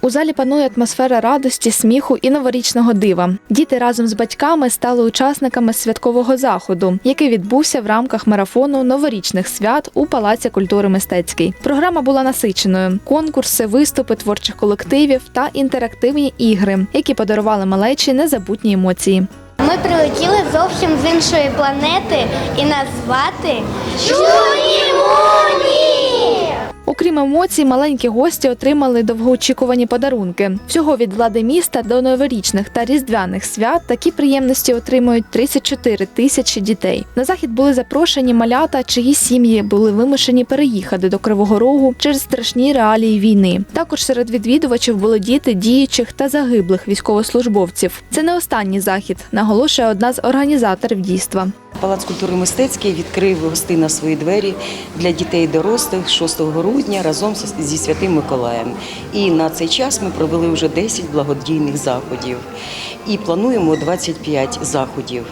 У залі панує атмосфера радості, сміху і новорічного дива. Діти разом з батьками стали учасниками святкового заходу, який відбувся в рамках марафону новорічних свят у Палаці культури мистецький. Програма була насиченою: конкурси, виступи творчих колективів та інтерактивні ігри, які подарували малечі незабутні емоції. Ми прилетіли зовсім з іншої планети і нас звати Чунімуні! Окрім емоцій, маленькі гості отримали довгоочікувані подарунки. Всього від влади міста до новорічних та різдвяних свят такі приємності отримують 34 тисячі дітей. На захід були запрошені малята, чиї сім'ї були вимушені переїхати до Кривого Рогу через страшні реалії війни. Також серед відвідувачів були діти діючих та загиблих військовослужбовців. Це не останній захід, наголошує одна з організаторів дійства. Палац культури мистецький відкрив гостина свої двері для дітей і дорослих 6 грудня разом зі Святим Миколаєм. І на цей час ми провели вже 10 благодійних заходів і плануємо 25 заходів.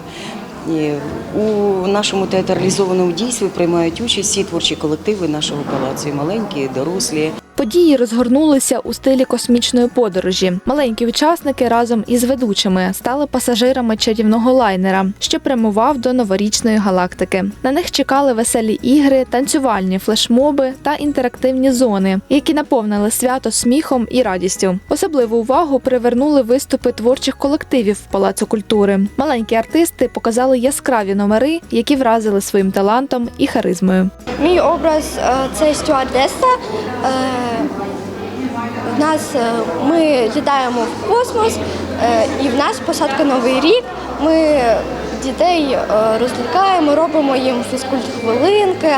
У нашому театралізованому дійстві приймають участь всі творчі колективи нашого палацу, і маленькі, і дорослі. Події розгорнулися у стилі космічної подорожі. Маленькі учасники разом із ведучими стали пасажирами чарівного лайнера, що прямував до новорічної галактики. На них чекали веселі ігри, танцювальні флешмоби та інтерактивні зони, які наповнили свято сміхом і радістю. Особливу увагу привернули виступи творчих колективів Палацу культури. Маленькі артисти показали яскраві номери, які вразили своїм талантом і харизмою. Мій образ е, це стюардеса. Е, В нас е, ми літаємо в космос, е, і в нас посадка Новий рік. Ми дітей розлікаємо, робимо їм фізкульт-хвилинки.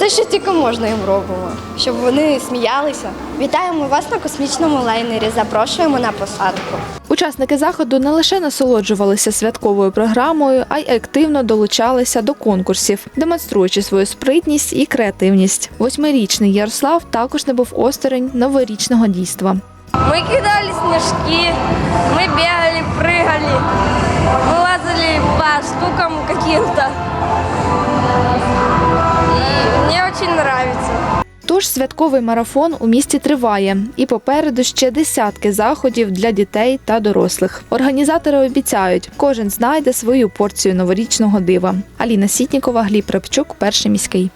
Все, що тільки можна їм робимо, щоб вони сміялися. Вітаємо вас на космічному лайнері. Запрошуємо на посадку. Учасники заходу не лише насолоджувалися святковою програмою, а й активно долучалися до конкурсів, демонструючи свою спритність і креативність. Восьмирічний Ярослав також не був осторонь новорічного дійства. Мы кидали снежки, мы бегали, прыгали, мы лазали по штукам каким-то. Тож святковий марафон у місті триває, і попереду ще десятки заходів для дітей та дорослих. Організатори обіцяють, кожен знайде свою порцію новорічного дива. Аліна Сітнікова, Гліб Репчук, перший міський.